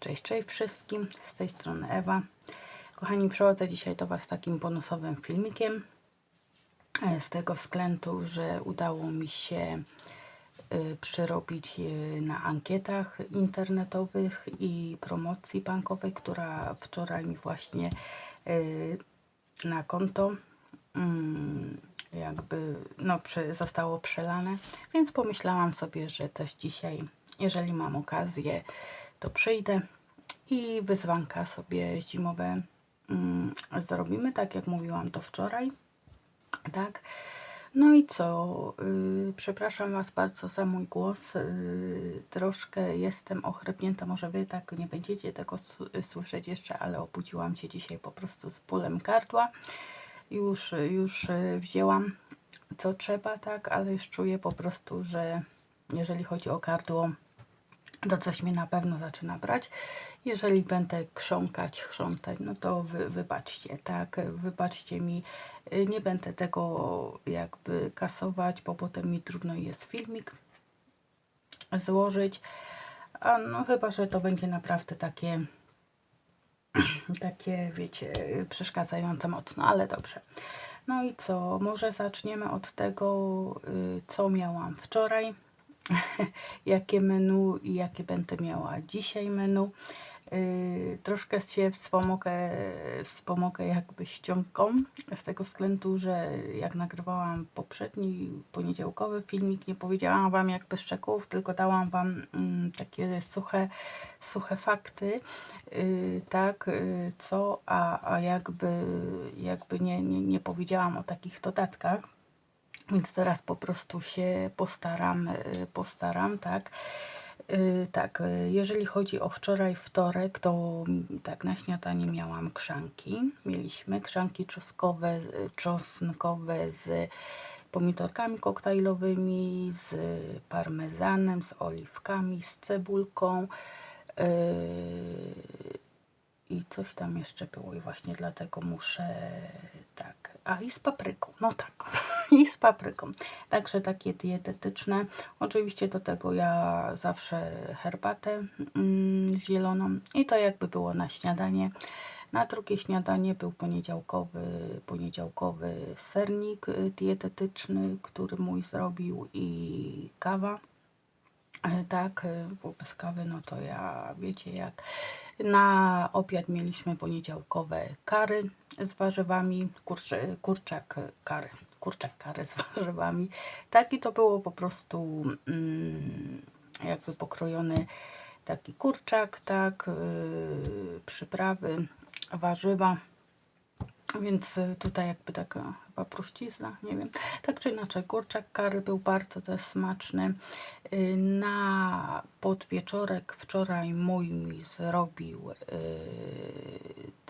Cześć, cześć wszystkim, z tej strony Ewa. Kochani, przychodzę dzisiaj do Was takim bonusowym filmikiem. E, Z tego względu, że udało mi się y, przyrobić y, na ankietach internetowych i promocji bankowej, która wczoraj mi właśnie na konto mm, jakby no, przy, zostało przelane, więc pomyślałam sobie, że też dzisiaj, jeżeli mam okazję, to przyjdę i wyzwanka sobie zimowe mm, zrobimy, tak jak mówiłam to wczoraj. Tak. No i co? Yy, przepraszam Was bardzo za mój głos. Yy, troszkę jestem ochrypnięta. Może Wy tak nie będziecie tego słyszeć jeszcze, ale obudziłam się dzisiaj po prostu z bólem gardła. Już, już yy, wzięłam co trzeba, tak, ale już czuję po prostu, że jeżeli chodzi o gardło, to coś mnie na pewno zaczyna brać. Jeżeli będę krząkać, chrzątać, no to wy, wybaczcie, tak, wybaczcie mi. Nie będę tego jakby kasować, bo potem mi trudno jest filmik złożyć. A no chyba, że to będzie naprawdę takie takie, wiecie, przeszkadzające mocno, ale dobrze. No i co? Może zaczniemy od tego, y, co miałam wczoraj, jakie menu i jakie będę miała dzisiaj menu. Y, Troszkę się wspomogę, wspomogę jakby ściągą, z tego względu, że jak nagrywałam poprzedni poniedziałkowy filmik, nie powiedziałam Wam jakby szczegółów, tylko dałam Wam mm, takie suche, suche fakty, y, tak, y, co, a, a jakby, jakby nie, nie, nie powiedziałam o takich dodatkach. Więc teraz po prostu się postaram, y, postaram, tak. Y, Tak, y, jeżeli chodzi o wczoraj, wtorek, to mm, tak na śniadanie miałam krzanki. Mieliśmy krzanki czosnkowe, czosnkowe z pomidorkami koktajlowymi, z parmezanem, z oliwkami, z cebulką. I coś tam jeszcze było i właśnie dlatego muszę tak. A i z papryką. No tak. I z papryką. Także takie dietetyczne. Oczywiście do tego ja zawsze herbatę mm, zieloną i to jakby było na śniadanie. Na drugie śniadanie był poniedziałkowy, poniedziałkowy sernik y, dietetyczny, który mój zrobił i kawa. E, Tak, e, bo bez kawy, no to ja wiecie jak. Na obiad mieliśmy poniedziałkowe kary z warzywami, kurczy, kurczak kary, kurczak kary z warzywami. Tak i to było po prostu mm, jakby pokrojony taki kurczak, tak, yy, przyprawy, warzywa. Więc y, tutaj jakby taka chyba prościzna, nie wiem. Tak czy inaczej, kurczak kary był bardzo też smaczny. Y, Na podwieczorek wczoraj mój mi zrobił y,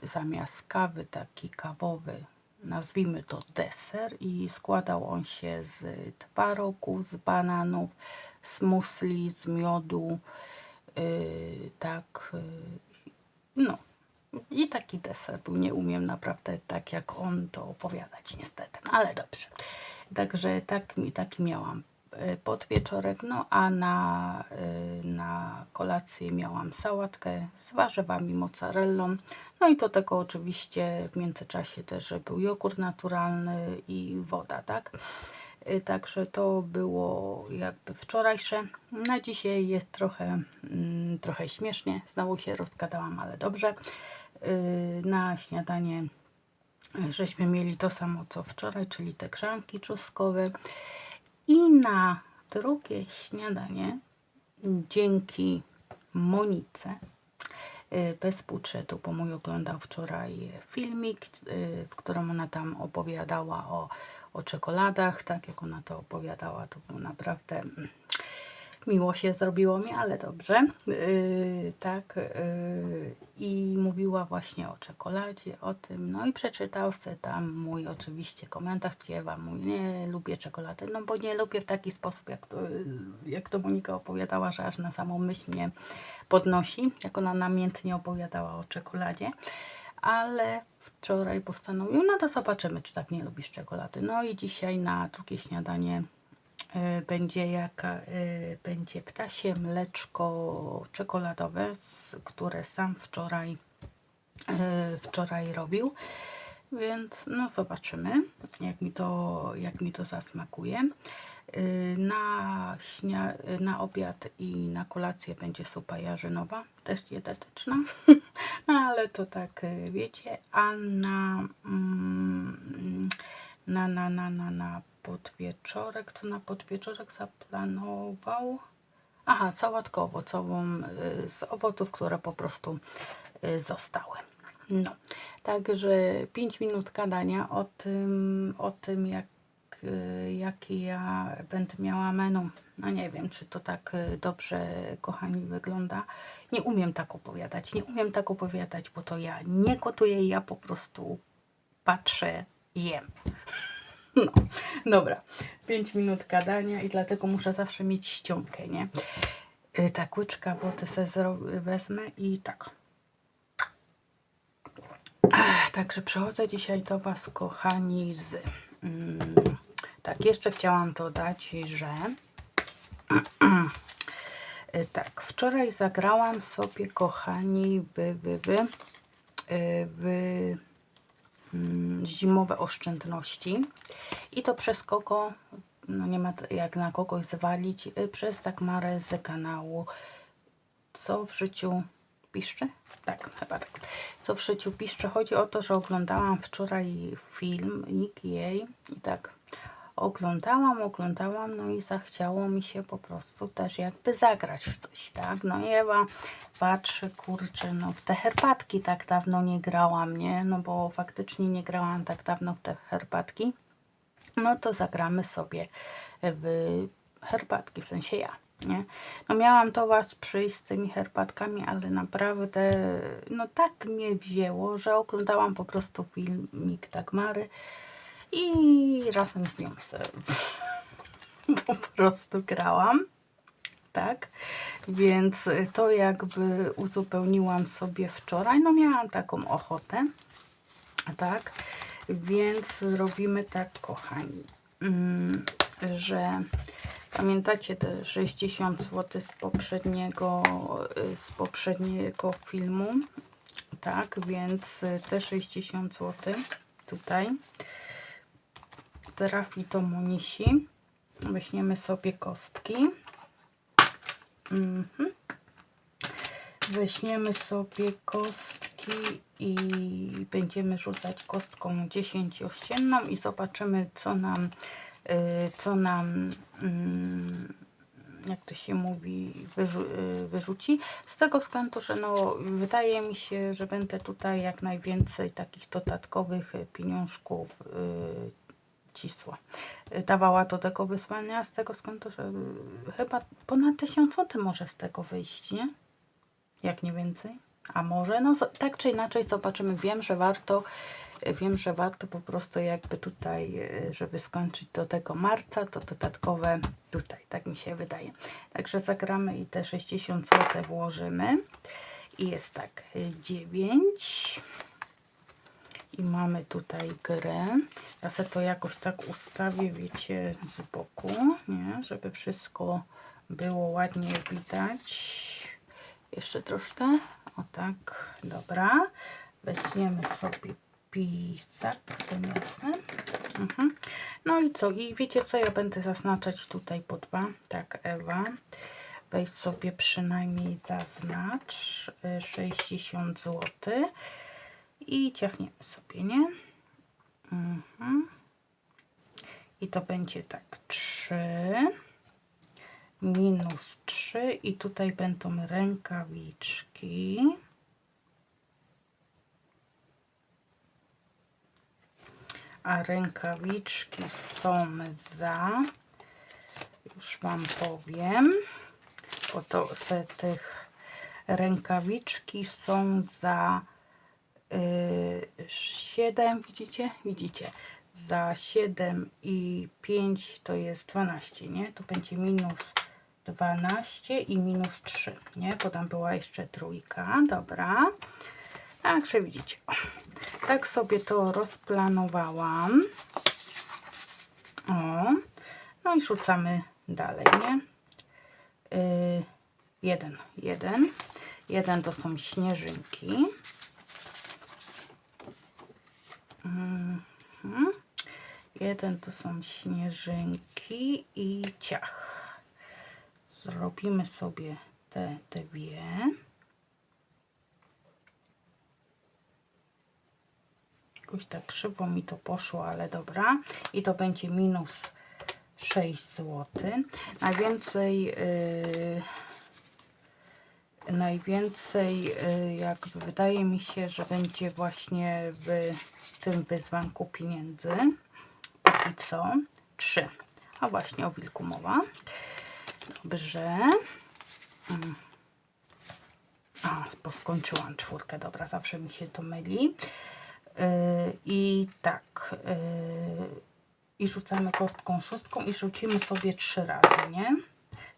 zamiast kawy taki kawowy, nazwijmy to deser i składał on się z twarogu, z bananów, z musli, z miodu, y, tak, y, no, i taki deser był. Nie umiem naprawdę tak jak on to opowiadać niestety, no ale dobrze. Także tak taki miałam e, podwieczorek, no a na, e, na kolację miałam sałatkę z warzywami, mozzarellą. No i do tego oczywiście w międzyczasie też był jogurt naturalny i woda, tak? Y, Także to było jakby wczorajsze. Na dzisiaj jest trochę, mm, trochę śmiesznie. Znowu się rozgadałam, ale dobrze. Y, Na śniadanie żeśmy mieli to samo co wczoraj, czyli te krzanki czosnkowe. I na drugie śniadanie dzięki Monice y, bez budżetu, bo mój oglądał wczoraj filmik, y, w którym ona tam opowiadała o, o czekoladach. Tak jak ona to opowiadała, to było naprawdę miło się zrobiło mi, ale dobrze. Yy, tak. Yy, I mówiła właśnie o czekoladzie, o tym. No i przeczytał sobie tam mój oczywiście komentarz, gdzie wam mój nie lubię czekolady, no bo nie lubię w taki sposób, jak to, jak to Monika opowiadała, że aż na samą myśl mnie podnosi, jak ona namiętnie opowiadała o czekoladzie. Ale wczoraj postanowił, no to zobaczymy, czy tak nie lubisz czekolady. No i dzisiaj na drugie śniadanie będzie jaka, y, będzie ptasie mleczko czekoladowe, które sam wczoraj, y, wczoraj robił. Więc no zobaczymy, jak mi to, jak mi to zasmakuje. Na, śnia, na obiad i na kolację będzie supa jarzynowa, też dietetyczna, no ale to tak wiecie, a na, mm, na, na, na, na, na podwieczorek, co na podwieczorek zaplanował? Aha, sałatkę owocową y, z owoców, które po prostu y, zostały. No, także 5 minut gadania o tym, o tym jak, y, jakie ja będę miała menu. No nie wiem, czy to tak dobrze, kochani, wygląda. Nie umiem tak opowiadać, nie umiem tak opowiadać, bo to ja nie gotuję, ja po prostu patrzę, jem. No, dobra. 5 minut gadania i dlatego muszę zawsze mieć ściągę, nie? Y, Tak, łyczka wody se wezmę i tak. Także przechodzę dzisiaj do Was, kochani, z. Mm, tak, jeszcze chciałam dodać, że. Y, tak, wczoraj zagrałam sobie, kochani, wy, wy, wy, y, w mm, zimowe oszczędności. I to przez kogo, no nie ma jak na kogoś zwalić, y, przez Dagmarę z kanału Co w życiu piszczy? Tak, chyba tak. Co w życiu piszczy? Chodzi o to, że oglądałam wczoraj filmik jej i tak oglądałam, oglądałam, no i zachciało mi się po prostu też jakby zagrać w coś, tak? No i Ewa patrzy, kurczę, no w te herbatki tak dawno nie grałam, nie? No bo faktycznie nie grałam tak dawno w te herbatki. No to zagramy sobie w herbatki, w sensie ja, nie? No miałam do Was przyjść z tymi herbatkami, ale naprawdę, no tak mnie wzięło, że oglądałam po prostu filmik Dagmary i razem z nią se po prostu grałam. Tak, więc to jakby uzupełniłam sobie wczoraj. No miałam taką ochotę, tak, więc robimy tak, kochani, mm, że pamiętacie te 60 zł z poprzedniego, z poprzedniego filmu, tak, więc te 60 zł tutaj trafi do Monisi. Weźmiemy sobie kostki. Mhm. Weźmiemy sobie kostki i będziemy rzucać kostką 10 ościenną i zobaczymy co nam, y, co nam mm, jak to się mówi, wyrzu y, wyrzuci. Z tego względu, że no, wydaje mi się, że będę tutaj jak najwięcej takich dodatkowych pieniążków y, cisła. Y, Dawała do tego wysłania z tego względu, że y, chyba ponad 1000 zł może z tego wyjść, nie? Jak nie więcej? A może? No tak czy inaczej zobaczymy. Wiem, że warto, y, wiem, że warto po prostu jakby tutaj, y, żeby skończyć do tego marca, to dodatkowe tutaj, tak mi się wydaje. Także zagramy i te 60 zł włożymy. I jest tak, 9. I mamy tutaj grę. Ja sobie to jakoś tak ustawię, wiecie, z boku, nie? Żeby wszystko było ładnie widać. Jeszcze troszkę. O tak, dobra. Weźmiemy sobie pisak ten jasny. Mhm. No i co? I wiecie co? Ja będę zaznaczać tutaj po dwa. Tak, Ewa. Weź sobie przynajmniej zaznacz y, 60 zł. I ciachniemy sobie, nie? Mhm. I to będzie tak 3 minus 3 i tutaj będą rękawiczki. A rękawiczki są za, już Wam powiem, bo to se tych rękawiczki są za 7, widzicie? Widzicie. Za 7 i 5 to jest 12, nie? To będzie minus 12 i minus 3, nie? Bo tam była jeszcze trójka, dobra. Także widzicie. Tak sobie to rozplanowałam. O, No i rzucamy dalej, nie? Yy, jeden, jeden. Jeden to są śnieżynki. Mhm. Jeden to są śnieżynki i ciach. Zrobimy sobie te dwie. Jakoś tak krzywo mi to poszło, ale dobra. I to będzie minus 6 zł. Najwięcej yy, najwięcej yy, jakby wydaje mi się, że będzie właśnie w tym wyzwanku pieniędzy. Póki co 3. A właśnie o wilku mowa. Dobrze. Mm. A, bo skończyłam czwórkę. Dobra, zawsze mi się to myli. Yy, I tak. Yy, I rzucamy kostką szóstką i rzucimy sobie trzy razy, nie?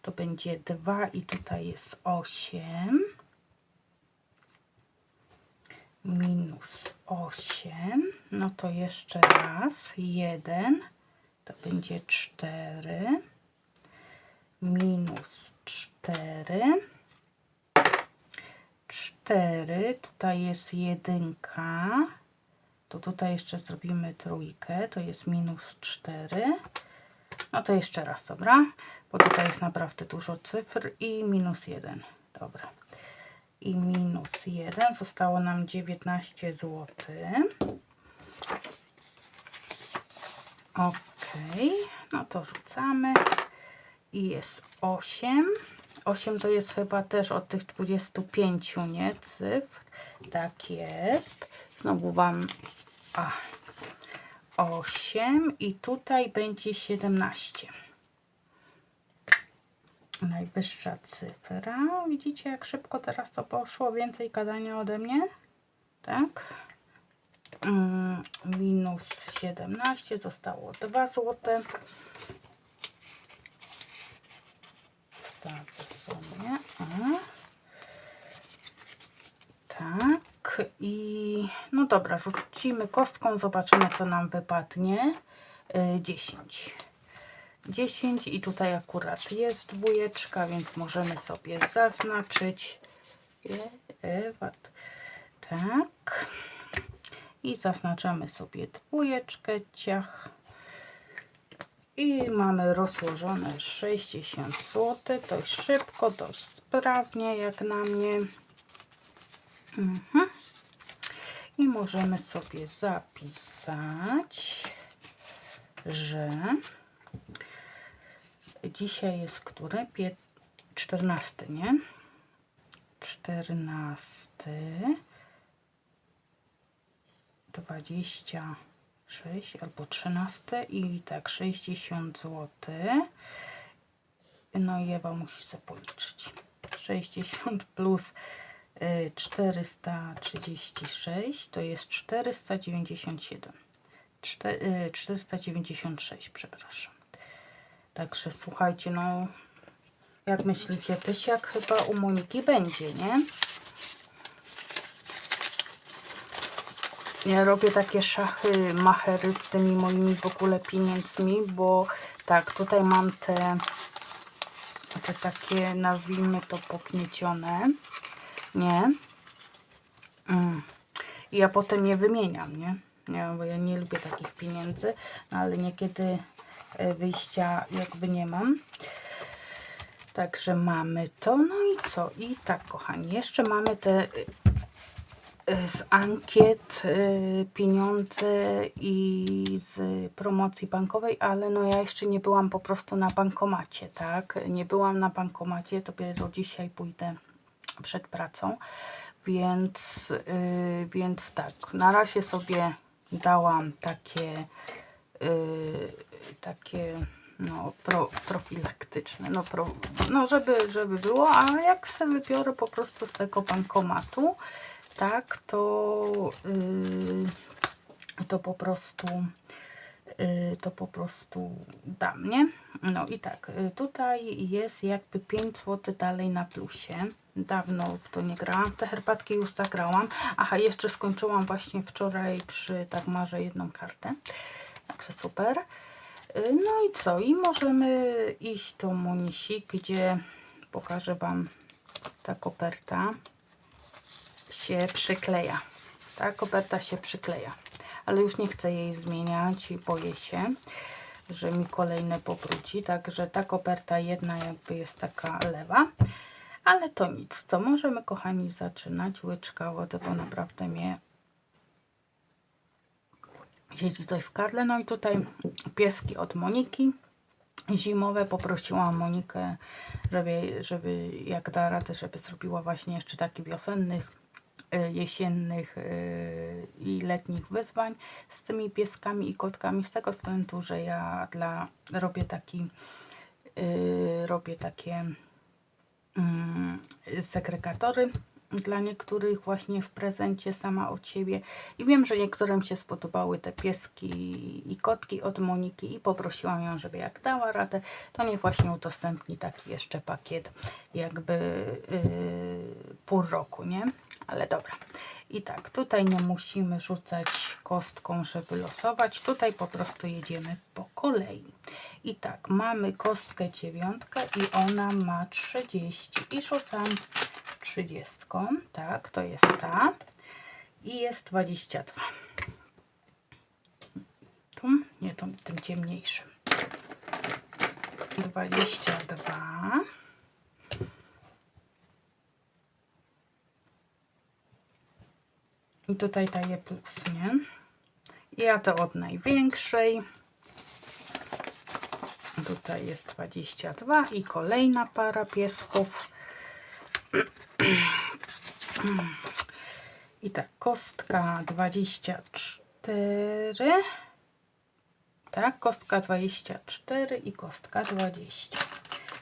To będzie 2 i tutaj jest 8. Minus 8. No to jeszcze raz. 1. To będzie 4. Minus 4. 4. Tutaj jest jedynka. To tutaj jeszcze zrobimy trójkę. To jest minus 4. No to jeszcze raz, dobra? Bo tutaj jest naprawdę dużo cyfr i minus 1. Dobra. I minus 1. Zostało nam 19 zł. Ok. No to rzucamy. I jest 8. 8 to jest chyba też od tych 25, nie? Cyfr. Tak jest. Znowu Wam... A, 8 i tutaj będzie 17. Najwyższa cyfra. Widzicie, jak szybko teraz to poszło? Więcej gadania ode mnie? Tak. Mm, minus 17, zostało 2 zł. Wstadzę sobie. O. I no dobra, rzucimy kostką, zobaczymy co nam wypadnie. Y, 10. 10 i tutaj akurat jest dwójeczka, więc możemy sobie zaznaczyć. E. Tak. I zaznaczamy sobie dwójeczkę, ciach. I mamy rozłożone 60 zł. Dość szybko, dość sprawnie jak na mnie. Mhm. I możemy sobie zapisać, że dzisiaj jest który? Pie 14, nie? 14 26 albo 13 i tak 60 zł. No i Ewa musi sobie policzyć. 60 plus 436 to jest 497. 496, przepraszam. Także słuchajcie, no jak myślicie, tysiak chyba u Moniki będzie, nie? Ja robię takie szachy machery z tymi moimi w ogóle pieniędzmi, bo tak, tutaj mam te, te takie, nazwijmy to pokniecione, nie? Mm. I ja potem je wymieniam, nie? Bo ja nie lubię takich pieniędzy, no ale niekiedy e, wyjścia jakby nie mam. Także mamy to, no i co? I tak, kochani, jeszcze mamy te e, z ankiet y, pieniądze i z promocji bankowej, ale no ja jeszcze nie byłam po prostu na bankomacie, tak? Nie byłam na bankomacie, dopiero dzisiaj pójdę przed pracą, więc, yy, więc tak, na razie sobie dałam takie, yy, takie no, pro, profilaktyczne, no, pro, no żeby, żeby było, a jak sobie wybiorę po prostu z tego bankomatu, tak, to, yy, to po prostu to po prostu dam, nie? No i tak, y, tutaj jest jakby 5 zł dalej na plusie. Dawno w to nie grałam, te herbatki już zagrałam. Aha, jeszcze skończyłam właśnie wczoraj przy Dagmarze jedną kartę. Także super. Y, No i co? I możemy iść do Monisi, gdzie pokażę Wam ta koperta się przykleja. Ta koperta się przykleja. Ale już nie chcę jej zmieniać i boję się, że mi kolejne powróci. Także ta koperta jedna jakby jest taka lewa. Ale to nic. Co możemy, kochani, zaczynać? Łyczka wody, bo naprawdę mnie siedzi coś w kadle. No i tutaj pieski od Moniki. Zimowe poprosiłam Monikę, żeby, żeby jak da radę, żeby zrobiła właśnie jeszcze takich wiosennych, jesiennych y, i letnich wyzwań z tymi pieskami i kotkami. Z tego względu, że ja dla robię taki y, robię takie mm, segregatory dla niektórych właśnie w prezencie sama od siebie i wiem, że niektórym się spodobały te pieski i kotki od Moniki i poprosiłam ją, żeby jak dała radę, to niech właśnie udostępni taki jeszcze pakiet jakby yy, pół roku, nie? Ale dobra. I tak, tutaj nie musimy rzucać kostką, żeby losować. Tutaj po prostu jedziemy po kolei. I tak, mamy kostkę dziewiątkę i ona ma 30. I rzucam 30. Tak, to jest ta. I jest 22. Tu, nie, to tym ciemniejszym. 22. I tutaj daję plus, nie? Ja to od największej. Tutaj jest 22 i kolejna para piesków. I tak, kostka 24. Tak, kostka 24 i kostka 20.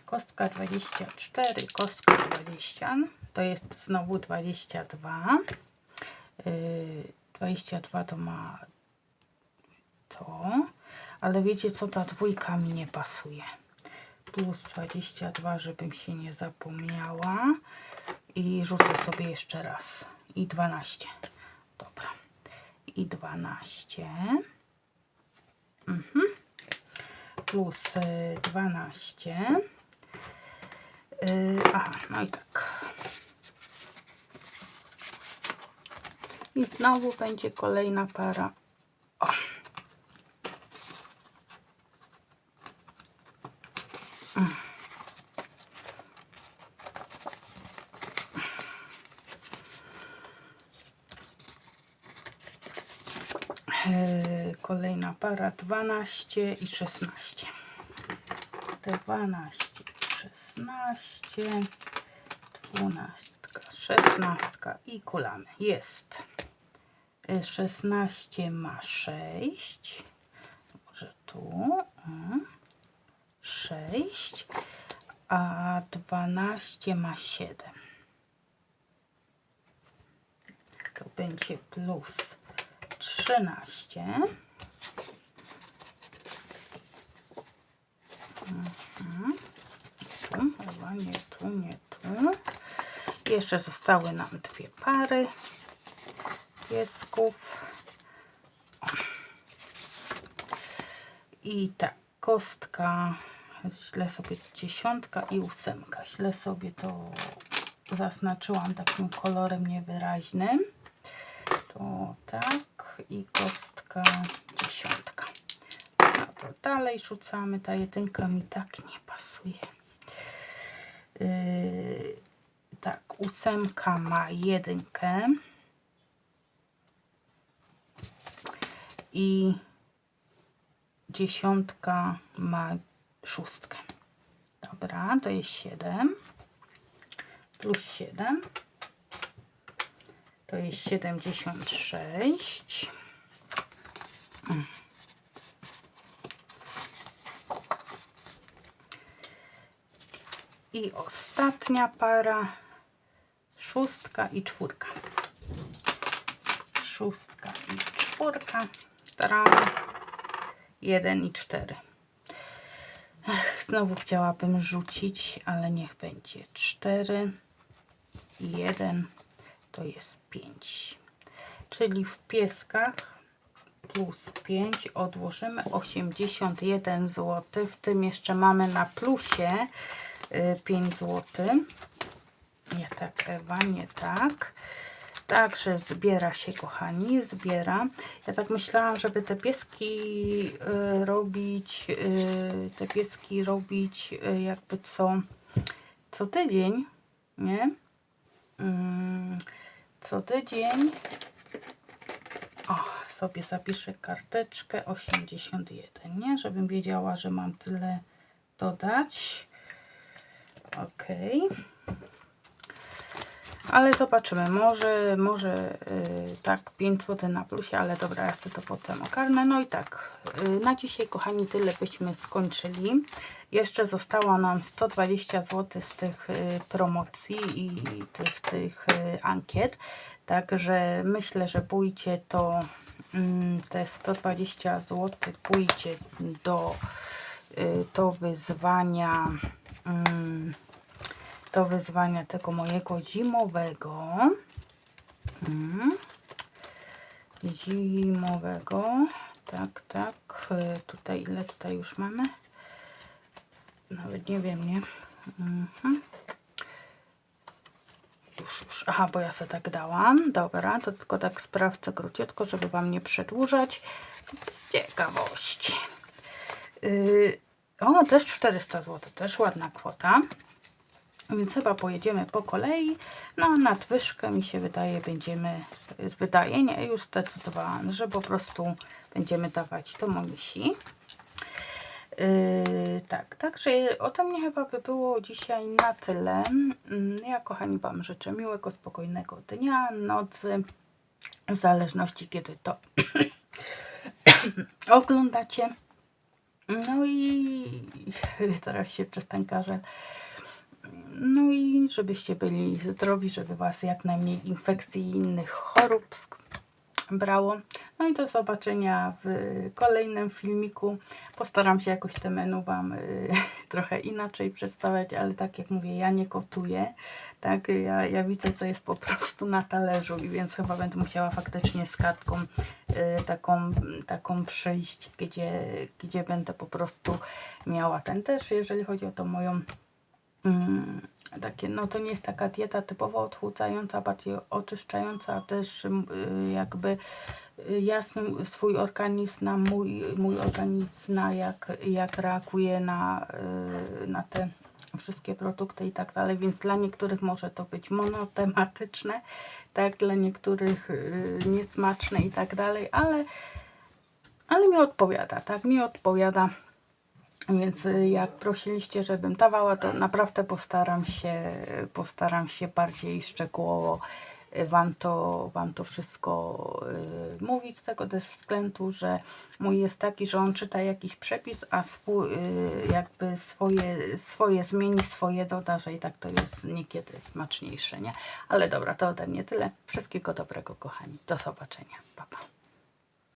Kostka 24, kostka 20. To jest znowu 22. Yy, 22 to ma to, ale wiecie co, ta dwójka mi nie pasuje. Plus 22, żebym się nie zapomniała. I rzucę sobie jeszcze raz. I 12. Dobra. I 12. Mhm. Plus y, 12. Yy, aha, no i tak. I znowu będzie kolejna para. O. Mm. E, Kolejna para 12 i 16. 12 i 16. 12, 16 i kulamy. Jest. Y, 16 ma 6. Może tu. 6. A 12 ma 7. To będzie plus 13. Mhm. Tu, chyba nie tu, nie tu. Jeszcze zostały nam dwie pary piesków. I tak, kostka, źle sobie dziesiątka i ósemka. Źle sobie to zaznaczyłam takim kolorem niewyraźnym. To tak i kostka dziesiątka. No to dalej rzucamy. Ta jedynka mi tak nie pasuje. Yy, tak, ósemka ma jedynkę. I dziesiątka ma szóstkę. Dobra, to jest 7. Plus 7. To jest 76. Mm. I ostatnia para szóstka i czwórka. Szóstka i czwórka. Staramy. Jeden i cztery. Ach, znowu chciałabym rzucić, ale niech będzie cztery i jeden to jest pięć. Czyli w pieskach plus 5 odłożymy 81 zł. W tym jeszcze mamy na plusie y, 5 zł. Nie tak, Ewa, nie tak. Także zbiera się, kochani, zbiera. Ja tak myślałam, żeby te pieski y, robić, y, te pieski robić y, jakby co, co tydzień, nie? Mm, co tydzień. O, sobie zapiszę karteczkę 81, nie? Żebym wiedziała, że mam tyle dodać. Okej. Ale zobaczymy, może, może yy, tak 5 zł na plusie, ale dobra, ja sobie to potem ogarnę. No i tak, yy, na dzisiaj kochani tyle byśmy skończyli. Jeszcze zostało nam 120 zł z tych yy, promocji i tych, tych yy, ankiet. Także myślę, że pójdzie to, mm, te 120 zł pójdzie do, yy, wyzwania... mm, do wyzwania tego mojego zimowego. Mm. Zimowego. Tak, tak. Tutaj ile tutaj już mamy? Nawet nie wiem, nie? Mhm. Już, już. Aha, bo ja sobie tak dałam. Dobra, to tylko tak sprawdzę króciutko, żeby Wam nie przedłużać. Z ciekawości. Yy, o, też 400 zł, też ładna kwota. Więc chyba pojedziemy po kolei. No nadwyżkę mi się wydaje będziemy, wydaje nie, już zdecydowałam, że po prostu będziemy dawać to mamusi. Yy, tak, także ode mnie chyba by było dzisiaj na tyle. Yy, Ja kochani Wam życzę miłego, spokojnego dnia, nocy, w zależności kiedy to oglądacie. No i teraz się. No i żebyście byli zdrowi, żeby Was jak najmniej infekcji i innych chorób brało. No i do zobaczenia w kolejnym filmiku. Postaram się jakoś te menu Wam y, trochę inaczej przedstawiać, ale tak jak mówię, ja nie kotuję. Tak, ja, ja widzę, co jest po prostu na talerzu, i więc chyba będę musiała faktycznie z kartką y, taką, taką przyjść, gdzie, gdzie będę po prostu miała ten też, jeżeli chodzi o tą moją Mm, takie, no to nie jest taka dieta typowo odchudzająca, bardziej oczyszczająca, też y, jakby y, jasny swój organizm na mój, mój organizm zna jak, jak reaguje na, y, na te wszystkie produkty i tak dalej, więc dla niektórych może to być monotematyczne, tak, dla niektórych niesmaczne i tak dalej, ale, ale mi odpowiada, tak, mi odpowiada. Więc y, jak prosiliście, żebym dawała, to naprawdę postaram się, postaram się bardziej szczegółowo y, Wam to, wam to wszystko y, mówić z tego też względu, że mój jest taki, że on czyta jakiś przepis, a swój, jakby swoje, swoje zmieni, swoje doda, że i tak to jest niekiedy smaczniejsze, nie? Ale dobra, to ode mnie tyle. Wszystkiego dobrego, kochani. Do zobaczenia. Pa, pa.